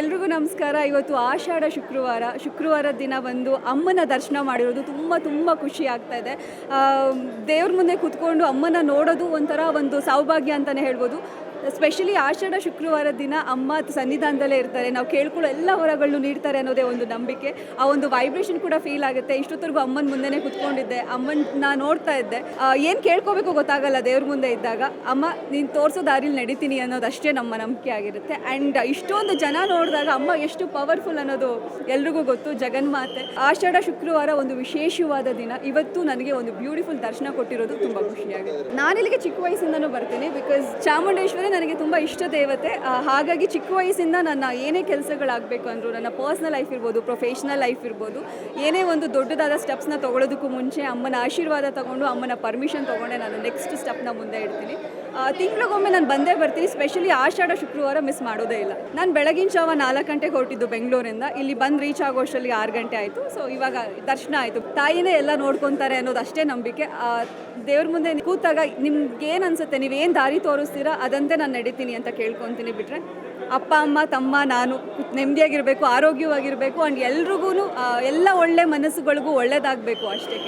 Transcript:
ಎಲ್ರಿಗೂ ನಮಸ್ಕಾರ. ಇವತ್ತು ಆಷಾಢ ಶುಕ್ರವಾರ ಶುಕ್ರವಾರ ದಿನ ಬಂದು ಅಮ್ಮನ ದರ್ಶನ ಮಾಡಿರೋದು ತುಂಬ ತುಂಬ ಖುಷಿ ಆಗ್ತಾ ಇದೆ. ದೇವ್ರ ಮುಂದೆ ಕೂತ್ಕೊಂಡು ಅಮ್ಮನ ನೋಡೋದು ಒಂಥರ ಒಂದು ಸೌಭಾಗ್ಯ ಅಂತಲೇ ಹೇಳ್ಬೋದು. ಸ್ಪೆಷಲಿ ಆಷಾಢ, ಶುಕ್ರವಾರ ದಿನ ಅಮ್ಮ ಸನ್ನಿಧಾನದಲ್ಲೇ ಇರ್ತಾರೆ. ನಾವು ಕೇಳ್ಕೊಳ್ಳೋ ಎಲ್ಲ ವರಗಳನ್ನು ನೀಡ್ತಾರೆ ಅನ್ನೋದೇ ಒಂದು ನಂಬಿಕೆ. ಆ ಒಂದು ವೈಬ್ರೇಷನ್ ಕೂಡ ಫೀಲ್ ಆಗುತ್ತೆ. ಇಷ್ಟೊತ್ತರೆಗೂ ಅಮ್ಮನ ಮುಂದೆನೇ ಕುತ್ಕೊಂಡಿದ್ದೆ. ಅಮ್ಮನ ನೋಡ್ತಾ ಇದ್ದೆ. ಏನು ಕೇಳ್ಕೋಬೇಕು ಗೊತ್ತಾಗಲ್ಲ ದೇವ್ರ ಮುಂದೆ ಇದ್ದಾಗ. ಅಮ್ಮ, ನೀನು ತೋರಿಸೋ ದಾರಿಲಿ ನಡೀತೀನಿ ಅನ್ನೋದಷ್ಟೇ ನಮ್ಮ ನಂಬಿಕೆ ಆಗಿರುತ್ತೆ. ಆ್ಯಂಡ್ ಇಷ್ಟೊಂದು ಜನ ನೋಡಿದಾಗ ಅಮ್ಮ ಎಷ್ಟು ಪವರ್ಫುಲ್ ಅನ್ನೋದು ಎಲ್ರಿಗೂ ಗೊತ್ತು. ಜಗನ್ಮಾತೆ. ಆಷಾಢ, ಶುಕ್ರವಾರ ಒಂದು ವಿಶೇಷವಾದ ದಿನ. ಇವತ್ತು ನನಗೆ ಒಂದು ಬ್ಯೂಟಿಫುಲ್ ದರ್ಶನ ಕೊಟ್ಟಿರೋದು ತುಂಬ ಖುಷಿಯಾಗಿದೆ. ನಾನಿಲ್ಲಿಗೆ ಚಿಕ್ಕ ವಯಸ್ಸಿಂದನೂ ಬರ್ತೀನಿ ಬಿಕಾಸ್ ಚಾಮುಂಡೇಶ್ವರಿ ನನಗೆ ತುಂಬ ಇಷ್ಟ ದೇವತೆ. ಹಾಗಾಗಿ ಚಿಕ್ಕ ವಯಸ್ಸಿಂದ ನನ್ನ ಏನೇ ಕೆಲಸಗಳಾಗಬೇಕು ಅಂದರು, ನನ್ನ ಪರ್ಸ್ನಲ್ ಲೈಫ್ ಇರ್ಬೋದು ಪ್ರೊಫೆಷ್ನಲ್ ಲೈಫ್ ಇರ್ಬೋದು, ಏನೇ ಒಂದು ದೊಡ್ಡದಾದ ಸ್ಟೆಪ್ಸ್ನ ತೊಗೊಳೋದಕ್ಕೂ ಮುಂಚೆ ಅಮ್ಮನ ಆಶೀರ್ವಾದ ತೊಗೊಂಡು ಅಮ್ಮನ ಪರ್ಮಿಷನ್ ತೊಗೊಂಡೆ ನಾನು ನೆಕ್ಸ್ಟ್ ಸ್ಟೆಪ್ನ ಮುಂದೆ ಇಡ್ತೀನಿ. ತಿಂಗಳಿಗೊಮ್ಮೆ ನಾನು ಬಂದೇ ಬರ್ತೀನಿ ಸ್ಪೆಷಲಿ ಆಷಾಢ, ಶುಕ್ರವಾರ ಮಿಸ್ ಮಾಡೋದೇ ಇಲ್ಲ. ನಾನು ಬೆಳಗಿನ ಜಾವ ನಾಲ್ಕು ಗಂಟೆಗೆ ಹೊರಟಿದ್ದು ಬೆಂಗಳೂರಿಂದ. ಇಲ್ಲಿ ಬಂದು ರೀಚ್ ಆಗೋಷ್ಟರಲ್ಲಿ ಆರು ಗಂಟೆ ಆಯಿತು. ಸೊ ಇವಾಗ ದರ್ಶನ ಆಯಿತು. ತಾಯಿನೇ ಎಲ್ಲ ನೋಡ್ಕೊತಾರೆ ಅನ್ನೋದು ಅಷ್ಟೇ ನಂಬಿಕೆ. ದೇವ್ರ ಮುಂದೆ ಕೂತಾಗ ನಿಮ್ಗೆ ಏನು ಅನ್ಸುತ್ತೆ? ನೀವೇನು ದಾರಿ ತೋರಿಸ್ತೀರಾ? ಅದಂತೆ ನಾನು ನಡೀತೀನಿ ಅಂತ ಕೇಳ್ಕೊತೀನಿ ಬಿಟ್ರೆ, ಅಪ್ಪ, ಅಮ್ಮ, ತಮ್ಮ, ನಾನು ನೆಮ್ಮದಿಯಾಗಿರಬೇಕು, ಆರೋಗ್ಯವಾಗಿರಬೇಕು ಆ್ಯಂಡ್ ಎಲ್ರಿಗೂ ಎಲ್ಲ ಒಳ್ಳೆ ಮನಸ್ಸುಗಳಿಗೂ ಒಳ್ಳೆಯದಾಗಬೇಕು ಅಷ್ಟೇ.